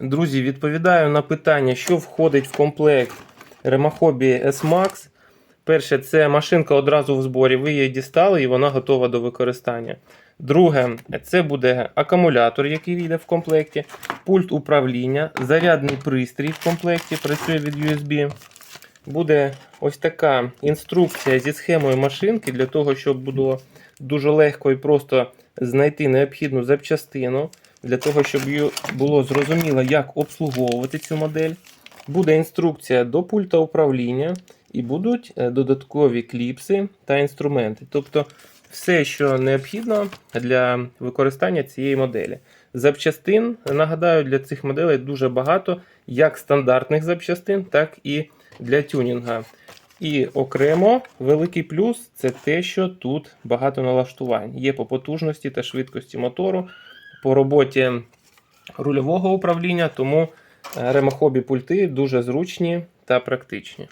Друзі, відповідаю на питання, що входить в комплект Remahobi S-Max. Перше, це машинка одразу в зборі. Ви її дістали і вона готова до використання. Друге, це буде акумулятор, який йде в комплекті, пульт управління, зарядний пристрій в комплекті, працює від USB. Буде ось така інструкція зі схемою машинки для того, щоб було дуже легко і просто знайти необхідну запчастину, для того, щоб було зрозуміло, як обслуговувати цю модель. Буде інструкція до пульта управління і будуть е, додаткові кліпси та інструменти. Тобто все, що необхідно для використання цієї моделі. Запчастин, нагадаю, для цих моделей дуже багато, як стандартних запчастин, так і для тюнінга. І окремо великий плюс це те, що тут багато налаштувань. Є по потужності та швидкості мотору, по роботі рульового управління, тому Ремахобі пульти дуже зручні та практичні.